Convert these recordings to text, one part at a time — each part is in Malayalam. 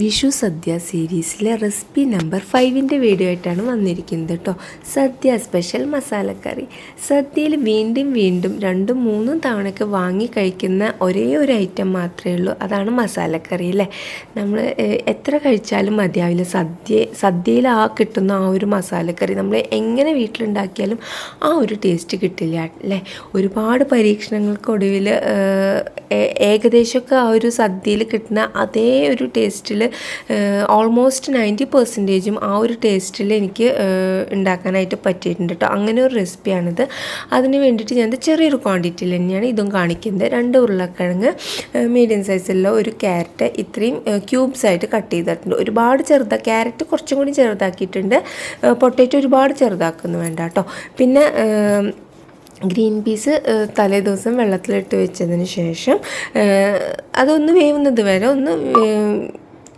വിഷു സദ്യ സീരീസിലെ റെസിപ്പി നമ്പർ ഫൈവിന്റെ വീഡിയോ ആയിട്ടാണ് വന്നിരിക്കുന്നത് കേട്ടോ സദ്യ സ്പെഷ്യൽ മസാലക്കറി. സദ്യയിൽ വീണ്ടും വീണ്ടും രണ്ടും മൂന്നും തവണയൊക്കെ വാങ്ങി കഴിക്കുന്ന ഒരേ ഒരു ഐറ്റം മാത്രമേ ഉള്ളൂ. അതാണ് മസാലക്കറി അല്ലേ? നമ്മൾ എത്ര കഴിച്ചാലും മതിയാവില്ല. സദ്യ സദ്യയിൽ ആ കിട്ടുന്ന ആ ഒരു മസാലക്കറി നമ്മൾ എങ്ങനെ വീട്ടിലുണ്ടാക്കിയാലും ആ ഒരു ടേസ്റ്റ് കിട്ടില്ല അല്ലേ? ഒരുപാട് പരീക്ഷണങ്ങൾക്കൊടുവിൽ ഏകദേശമൊക്കെ ആ ഒരു സദ്യയിൽ കിട്ടുന്ന അതേ ഒരു ടേസ്റ്റിൽ ഓൾമോസ്റ്റ് നയന്റി പെർസെന്റേജും ആ ഒരു ടേസ്റ്റിൽ എനിക്ക് ഉണ്ടാക്കാനായിട്ട് പറ്റിയിട്ടുണ്ട് കേട്ടോ അങ്ങനെ ഒരു റെസിപ്പിയാണിത് അതിന് വേണ്ടിയിട്ട് ഞാൻ ചെറിയൊരു ക്വാണ്ടിറ്റിയിൽ തന്നെയാണ് ഇതും കാണിക്കുന്നത്. രണ്ട് ഉരുളക്കിഴങ്ങ് മീഡിയം സൈസുള്ള ഒരു ക്യാരറ്റ് ഇത്രയും ക്യൂബ്സ് ആയിട്ട് കട്ട് ചെയ്തിട്ടുണ്ട്. ഒരുപാട് ചെറുതാ ക്യാരറ്റ് കുറച്ചും കൂടി ചെറുതാക്കിയിട്ടുണ്ട്. പൊട്ടേറ്റോ ഒരുപാട് ചെറുതാക്കുന്നു വേണ്ട കേട്ടോ പിന്നെ ഗ്രീൻ പീസ് തലേ ദിവസം വെള്ളത്തിലിട്ട് വെച്ചതിന് ശേഷം അതൊന്ന് വേവുന്നത് വരെ ഒന്ന്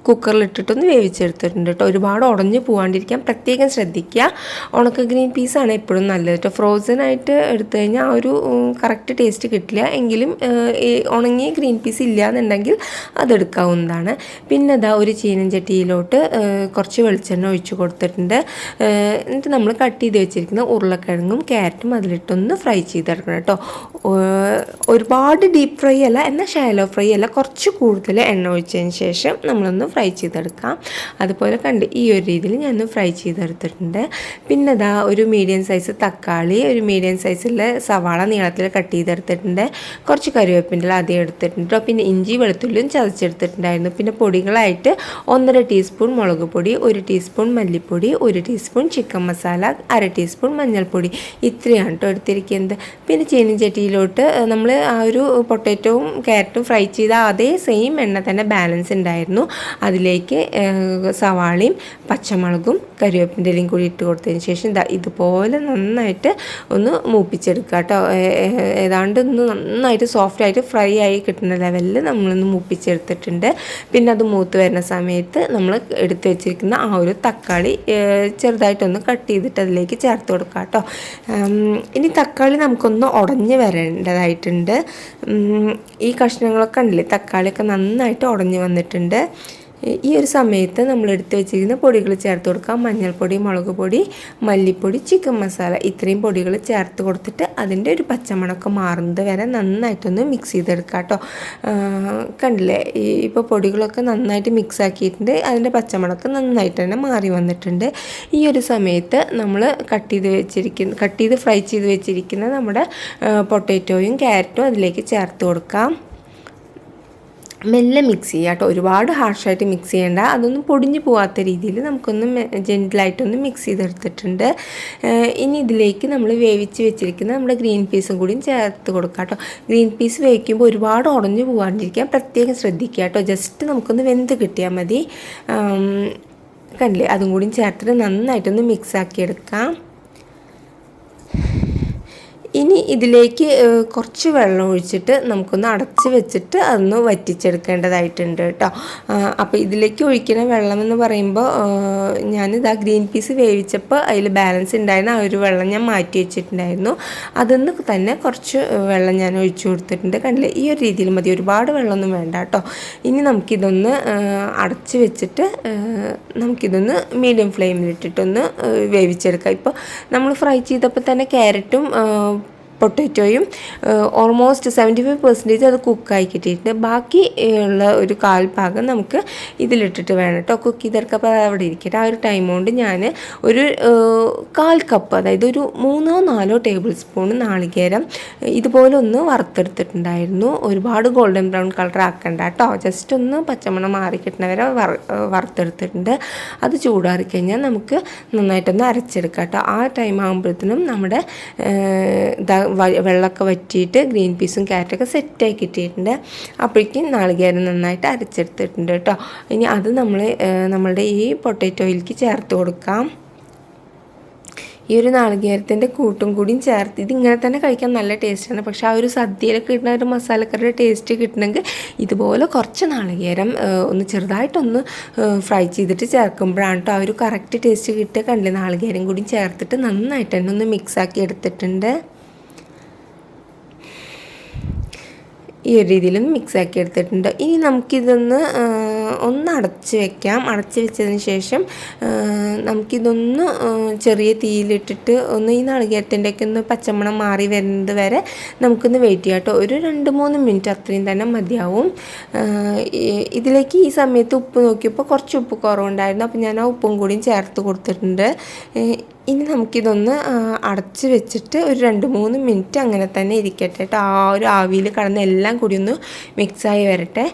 കുക്കറിലിട്ടിട്ടൊന്ന് വേവിച്ചെടുത്തിട്ടുണ്ട് കേട്ടോ. ഒരുപാട് ഉടഞ്ഞു പോകാണ്ടിരിക്കാൻ പ്രത്യേകം ശ്രദ്ധിക്കുക. ഉണക്ക ഗ്രീൻ പീസാണ് എപ്പോഴും നല്ലത് കേട്ടോ. ഫ്രോസൺ ആയിട്ട് എടുത്തു കഴിഞ്ഞാൽ ആ ഒരു കറക്റ്റ് ടേസ്റ്റ് കിട്ടില്ല. എങ്കിലും ഉണങ്ങിയ ഗ്രീൻ പീസ് ഇല്ല എന്നുണ്ടെങ്കിൽ അതെടുക്കാവുന്നതാണ്. പിന്നെ അതാ ഒരു ചീനച്ചട്ടിയിലോട്ട് ഏഹ്, കുറച്ച് വെളിച്ചെണ്ണ ഒഴിച്ച് കൊടുത്തിട്ടുണ്ട്. എന്നിട്ട് നമ്മൾ കട്ട് ചെയ്ത് വെച്ചിരിക്കുന്ന ഉരുളക്കിഴങ്ങും ക്യാരറ്റും അതിലിട്ടൊന്ന് ഫ്രൈ ചെയ്തെടുക്കണം കേട്ടോ. ഒരുപാട് ഡീപ്പ് ഫ്രൈ അല്ല എന്നാൽ ഷാലോ ഫ്രൈ അല്ല. കുറച്ച് കൂടുതൽ എണ്ണ ഒഴിച്ചതിന് ശേഷം നമ്മളൊന്ന് ഫ്രൈ ചെയ്തെടുക്കാം. അതുപോലെ കണ്ട് ഈ ഒരു രീതിയിൽ ഞാനൊന്ന് ഫ്രൈ ചെയ്തെടുത്തിട്ടുണ്ട്. പിന്നെ അതാ ഒരു മീഡിയം സൈസ് തക്കാളി ഒരു മീഡിയം സൈസിലെ സവാള നീളത്തിൽ കട്ട് ചെയ്തെടുത്തിട്ടുണ്ട്. കുറച്ച് കറിവേപ്പിന്റെ ആദ്യം എടുത്തിട്ടുണ്ട്. പിന്നെ ഇഞ്ചി വെളുത്തുള്ളിയും ചതച്ചെടുത്തിട്ടുണ്ടായിരുന്നു. പിന്നെ പൊടികളായിട്ട് ഒന്നര ടീസ്പൂൺ മുളക് പൊടി ഒരു ടീസ്പൂൺ മല്ലിപ്പൊടി ഒരു ടീസ്പൂൺ ചിക്കൻ മസാല അര ടീസ്പൂൺ മഞ്ഞൾപ്പൊടി. ഇത്രയാണ് കേട്ടോ എടുത്തിരിക്കുന്നത്. പിന്നെ ചീനിച്ചട്ടിയിലോട്ട് നമ്മൾ ആ ഒരു പൊട്ടാറ്റോവും ക്യാരറ്റും ഫ്രൈ ചെയ്ത അതേ സെയിം എണ്ണ തന്നെ ബാലൻസ് ഉണ്ടായിരുന്നു. അതിലേക്ക് സവാളയും പച്ചമുളകും കരിവേപ്പിന്റെയും കൂടി ഇട്ട് കൊടുത്തതിന് ശേഷം ഇതാ ഇതുപോലെ നന്നായിട്ട് ഒന്ന് മൂപ്പിച്ചെടുക്കുക കേട്ടോ. ഏതാണ്ട് ഒന്ന് നന്നായിട്ട് സോഫ്റ്റ് ആയിട്ട് ഫ്രൈ ആയി കിട്ടുന്ന ലെവലിൽ നമ്മളൊന്ന് മൂപ്പിച്ചെടുത്തിട്ടുണ്ട്. പിന്നെ അത് മൂത്ത് വരുന്ന സമയത്ത് നമ്മൾ എടുത്തു വെച്ചിരിക്കുന്ന ആ ഒരു തക്കാളി ചെറുതായിട്ടൊന്ന് കട്ട് ചെയ്തിട്ട് അതിലേക്ക് ചേർത്ത് കൊടുക്കുക കേട്ടോ. ഇനി തക്കാളി നമുക്കൊന്ന് ഉടഞ്ഞ് വരേണ്ടതായിട്ടുണ്ട്. ഈ കഷ്ണങ്ങളൊക്കെ ഉണ്ടല്ലേ തക്കാളിയൊക്കെ നന്നായിട്ട് ഉടഞ്ഞ് വന്നിട്ടുണ്ട്. ഈ ഒരു സമയത്ത് നമ്മൾ എടുത്തു വെച്ചിരിക്കുന്ന പൊടികൾ ചേർത്ത് കൊടുക്കാം. മഞ്ഞൾപ്പൊടി മുളക് പൊടി മല്ലിപ്പൊടി ചിക്കൻ മസാല. ഇത്രയും പൊടികൾ ചേർത്ത് കൊടുത്തിട്ട് അതിന്റെ ഒരു പച്ചമണമൊക്കെ മാറുന്നത് വരെ നന്നായിട്ടൊന്ന് മിക്സ് ചെയ്തെടുക്കാം കേട്ടോ. കണ്ടില്ലേ? ഈ ഇപ്പോൾ പൊടികളൊക്കെ നന്നായിട്ട് മിക്സ് ആക്കിയിട്ടുണ്ട്. അതിന്റെ പച്ചമണമൊക്കെ നന്നായിട്ട് തന്നെ മാറി വന്നിട്ടുണ്ട്. ഈ ഒരു സമയത്ത് നമ്മൾ കട്ട് ചെയ്ത് വെച്ചിരിക്കുന്ന കട്ട് ചെയ്ത് ഫ്രൈ ചെയ്ത് വെച്ചിരിക്കുന്ന നമ്മുടെ പൊട്ടാറ്റോയും ക്യാരറ്റും അതിലേക്ക് ചേർത്ത് കൊടുക്കാം. മെല്ലെ മിക്സ് ചെയ്യുക കേട്ടോ. ഒരുപാട് ഹാർഷായിട്ട് മിക്സ് ചെയ്യേണ്ട. അതൊന്നും പൊടിഞ്ഞു പോകാത്ത രീതിയിൽ നമുക്കൊന്ന് ജെന്റിലായിട്ടൊന്ന് മിക്സ് ചെയ്തെടുത്തിട്ടുണ്ട്. ഇനി ഇതിലേക്ക് നമ്മൾ വേവിച്ച് വെച്ചിരിക്കുന്ന നമ്മുടെ ഗ്രീൻ പീസും കൂടിയും ചേർത്ത് കൊടുക്കുക കേട്ടോ. ഗ്രീൻ പീസ് വേവിക്കുമ്പോൾ ഒരുപാട് ഉടഞ്ഞു പോകാണ്ടിരിക്കാൻ പ്രത്യേകം ശ്രദ്ധിക്കുക കേട്ടോ. ജസ്റ്റ് നമുക്കൊന്ന് വെന്ത് കിട്ടിയാൽ മതി. കണ്ടില്ലേ? അതും കൂടിയും ചേർത്തിട്ട് നന്നായിട്ടൊന്ന് മിക്സ് ആക്കി എടുക്കാം ഇനി ഇതിലേക്ക് കുറച്ച് വെള്ളം ഒഴിച്ചിട്ട് നമുക്കൊന്ന് അടച്ച് വെച്ചിട്ട് അതൊന്ന് വറ്റിച്ചെടുക്കേണ്ടതായിട്ടുണ്ട് കേട്ടോ. അപ്പോൾ ഇതിലേക്ക് ഒഴിക്കുന്ന വെള്ളം എന്ന് പറയുമ്പോൾ ഞാനിത് ഞാനിതാ ഗ്രീൻ പീസ് വേവിച്ചപ്പോൾ അതിൽ ബാലൻസ് ഉണ്ടായിരുന്ന ആ ഒരു വെള്ളം ഞാൻ മാറ്റി വെച്ചിട്ടുണ്ടായിരുന്നു. അതിന്ന് തന്നെ കുറച്ച് വെള്ളം ഞാൻ ഒഴിച്ചു കൊടുത്തിട്ടുണ്ട്. കണ്ടില്ലേ? ഈ ഒരു രീതിയിൽ മതി. ഒരുപാട് വെള്ളമൊന്നും വേണ്ട കേട്ടോ. ഇനി നമുക്കിതൊന്ന് അടച്ച് വെച്ചിട്ട് നമുക്കിതൊന്ന് മീഡിയം ഫ്ലെയിമിലിട്ടിട്ടൊന്ന് വേവിച്ചെടുക്കാം. ഇപ്പോൾ നമ്മൾ ഫ്രൈ ചെയ്തപ്പോൾ തന്നെ ക്യാരറ്റും പൊട്ടാറ്റോയും ഓൾമോസ്റ്റ് സെവന്റി ഫൈവ് പെർസെന്റേജ് അത് കുക്കായി കിട്ടിയിട്ടുണ്ട്. ബാക്കി ഉള്ള ഒരു കാൽ ഭാഗം നമുക്ക് ഇതിലിട്ടിട്ട് വേണം കേട്ടോ. കുക്ക് ചെയ്തെടുക്കുക അപ്പോൾ അവിടെ ഇരിക്കട്ടെ. ആ ഒരു ടൈം കൊണ്ട് ഞാൻ ഒരു കാൽ കപ്പ് അതായത് ഒരു മൂന്നോ നാലോ ടേബിൾ സ്പൂൺ നാളികേരം ഇതുപോലെ ഒന്ന് വറുത്തെടുത്തിട്ടുണ്ടായിരുന്നു. ഒരുപാട് ഗോൾഡൻ ബ്രൗൺ കളർ ആക്കണ്ട കേട്ടോ. ജസ്റ്റ് ഒന്ന് പച്ചമണം മാറി കിട്ടണവരെ വറുത്തെടുത്തിട്ടുണ്ട്. അത് ചൂടാറി കഴിഞ്ഞാൽ നമുക്ക് നന്നായിട്ടൊന്ന് അരച്ചെടുക്കാം കേട്ടോ. ആ ടൈം ആകുമ്പോഴത്തേനും നമ്മുടെ വെള്ളമൊക്കെ വറ്റിയിട്ട് ഗ്രീൻ പീസും ക്യാരറ്റൊക്കെ സെറ്റായി കിട്ടിയിട്ടുണ്ട്. അപ്പോഴേക്കും നാളികേരം നന്നായിട്ട് അരച്ചെടുത്തിട്ടുണ്ട് കേട്ടോ. ഇനി അത് നമ്മൾ നമ്മളുടെ ഈ പൊട്ടാറ്റോയിലേക്ക് ചേർത്ത് കൊടുക്കാം. ഈ ഒരു നാളികേരത്തിന്റെ കൂട്ടും കൂടിയും ചേർത്ത് ഇതിങ്ങനെ തന്നെ കഴിക്കാൻ നല്ല ടേസ്റ്റാണ്. പക്ഷേ ആ ഒരു സദ്യയിലൊക്കെ കിട്ടുന്ന ഒരു മസാലക്കറിയുടെ ടേസ്റ്റ് കിട്ടണമെങ്കിൽ ഇതുപോലെ കുറച്ച് നാളികേരം ഒന്ന് ചെറുതായിട്ടൊന്ന് ഫ്രൈ ചെയ്തിട്ട് ചേർക്കുമ്പോഴാണ് കേട്ടോ ആ ഒരു കറക്റ്റ് ടേസ്റ്റ് കിട്ടുക. കണ്ടില്ലേ? നാളികേരം കൂടി ചേർത്തിട്ട് നന്നായിട്ട് തന്നെ ഒന്ന് മിക്സാക്കി എടുത്തിട്ടുണ്ട്. ഈ ഒരു മിക്സ് ആക്കി എടുത്തിട്ടുണ്ട്. ഇനി നമുക്കിതൊന്ന് ഒന്ന് അടച്ച് വെക്കാം. അടച്ച് വെച്ചതിന് ശേഷം നമുക്കിതൊന്ന് ചെറിയ തീയിലിട്ടിട്ട് ഒന്ന് ഈ നാളികേരത്തിന്റെ ഒക്കെ ഒന്ന് പച്ചമണം മാറി വരുന്നത് വരെ നമുക്കൊന്ന് വെയിറ്റ് ചെയ്യാം കേട്ടോ. ഒരു രണ്ട് മൂന്ന് മിനിറ്റ് അത്രയും തന്നെ മതിയാവും. ഇതിലേക്ക് ഈ സമയത്ത് ഉപ്പ് നോക്കിയപ്പോൾ കുറച്ച് ഉപ്പ് കുറവുണ്ടായിരുന്നു. അപ്പോൾ ഞാൻ ആ ഉപ്പും കൂടിയും ചേർത്ത് കൊടുത്തിട്ടുണ്ട്. ഇനി നമുക്കിതൊന്ന് അടച്ച് വെച്ചിട്ട് ഒരു രണ്ട് മൂന്ന് മിനിറ്റ് അങ്ങനെ തന്നെ ഇരിക്കട്ടെ കേട്ടോ. ആ ഒരു ആവിയിൽ കടന്ന് എല്ലാം കൂടി ഒന്ന് മിക്സായി വരട്ടെ.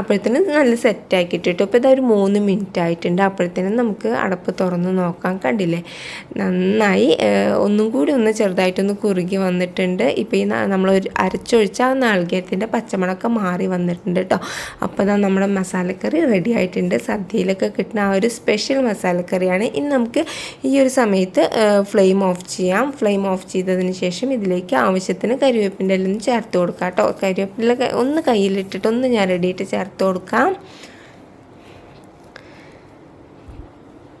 അപ്പോഴത്തേനും നല്ല സെറ്റാക്കിയിട്ട് കേട്ടോ. ഇപ്പോൾ ഇതൊരു മൂന്ന് മിനിറ്റ് ആയിട്ടുണ്ട്. അപ്പോഴത്തേനും നമുക്ക് അടപ്പ് തുറന്ന് നോക്കാൻ കണ്ടില്ലേ? നന്നായി ഒന്നും കൂടി ഒന്ന് ചെറുതായിട്ടൊന്ന് കുറുകി വന്നിട്ടുണ്ട്. ഇപ്പോൾ ഈ നമ്മൾ ഒരു അരച്ചൊഴിച്ച ആ നാളികേരത്തിന്റെ പച്ചമണമൊക്കെ മാറി വന്നിട്ടുണ്ട് കേട്ടോ. അപ്പോൾ ഇതാ നമ്മുടെ മസാലക്കറി റെഡി ആയിട്ടുണ്ട്. സദ്യയിലൊക്കെ കിട്ടുന്ന ആ ഒരു സ്പെഷ്യൽ മസാലക്കറിയാണ്. ഇനി നമുക്ക് ഈ ഒരു സമയത്ത് ഫ്ലെയിം ഓഫ് ചെയ്യാം. ഫ്ലെയിം ഓഫ് ചെയ്തതിന് ശേഷം ഇതിലേക്ക് ആവശ്യത്തിന് കരിവേപ്പിന്റെ എല്ലാം ചേർത്ത് കൊടുക്കാം കേട്ടോ. കരിവേപ്പിന്റെ ഒന്ന് കയ്യിലിട്ടിട്ട് ഒന്ന് ഞാൻ റെഡിയായിട്ട് ചേർത്ത് കൊടുക്കാം.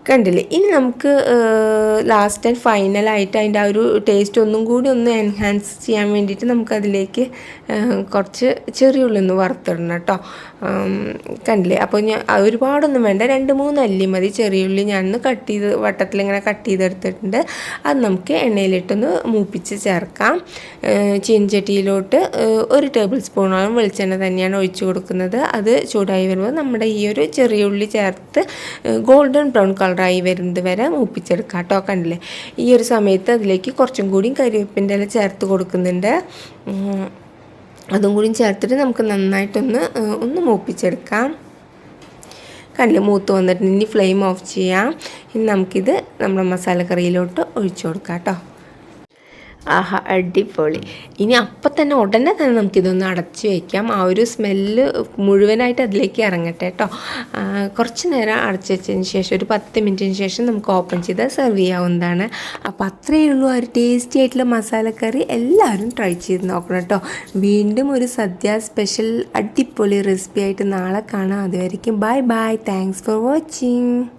കണ്ടില്ലേ? ഇനി നമുക്ക് ലാസ്റ്റ് ആൻഡ് ഫൈനലായിട്ട് അതിന്റെ ആ ഒരു ടേസ്റ്റ് ഒന്നും കൂടി ഒന്ന് എൻഹാൻസ് ചെയ്യാൻ വേണ്ടിയിട്ട് നമുക്കതിലേക്ക് കുറച്ച് ചെറിയ ഒന്ന് വറുത്തിടണം കേട്ടോ. കണ്ടില്ലേ? അപ്പോൾ ഞാൻ ഒരുപാടൊന്നും വേണ്ട. രണ്ട് മൂന്ന് അല്ലി മതി. ചെറിയുള്ളി ഞാനൊന്ന് കട്ട് ചെയ്ത് വട്ടത്തിൽ ഇങ്ങനെ കട്ട് ചെയ്തെടുത്തിട്ടുണ്ട്. അത് നമുക്ക് എണ്ണയിലിട്ടൊന്ന് മൂപ്പിച്ച് ചേർക്കാം. ചീൻചട്ടിയിലോട്ട് ഒരു ടേബിൾ സ്പൂണോളം വെളിച്ചെണ്ണ തന്നെയാണ് ഒഴിച്ചു കൊടുക്കുന്നത്. അത് ചൂടായി വരുമ്പോൾ നമ്മുടെ ഈ ഒരു ചെറിയ ഉള്ളി ചേർത്ത് ഗോൾഡൻ ബ്രൗൺ കളറായി വരുന്നത് വരെ മൂപ്പിച്ചെടുക്കാം കേട്ടോ കണ്ടില്ലേ? ഈ ഒരു സമയത്ത് അതിലേക്ക് കുറച്ചും കൂടി കരിവേപ്പിന്റെ ഇല ചേർത്ത് കൊടുക്കുന്നുണ്ട്. അതും കൂടി ചേർത്തിട്ട് നമുക്ക് നന്നായിട്ടൊന്ന് ഒന്ന് മൂപ്പിച്ചെടുക്കാം. കണ്ടില്ലേ മൂത്ത് വന്നിട്ടുണ്ട്. ഇനി ഫ്ലെയിം ഓഫ് ചെയ്യാം. ഇനി നമുക്കിത് നമ്മുടെ മസാലക്കറിയിലോട്ട് ഒഴിച്ചു കൊടുക്കാം കേട്ടോ ആഹാ അടിപൊളി. ഇനി അപ്പം തന്നെ ഉടനെ തന്നെ നമുക്കിതൊന്ന് അടച്ചു വയ്ക്കാം ആ ഒരു സ്മെല്ല് മുഴുവനായിട്ട് അതിലേക്ക് ഇറങ്ങട്ടെ കേട്ടോ. കുറച്ച് നേരം അടച്ചു വെച്ചതിന് ശേഷം ഒരു പത്ത് മിനിറ്റിന് ശേഷം നമുക്ക് ഓപ്പൺ ചെയ്ത് സെർവ് ചെയ്യാവുന്നതാണ്. അപ്പോൾ അത്രയേ ഉള്ളൂ ആ ഒരു ടേസ്റ്റി ആയിട്ടുള്ള മസാലക്കറി എല്ലാവരും ട്രൈ ചെയ്ത് നോക്കണം കേട്ടോ. വീണ്ടും ഒരു സദ്യ സ്പെഷ്യൽ അടിപൊളി റെസിപ്പി ആയിട്ട് നാളെ കാണാം. അതുവരെയും bye bye. Thanks for watching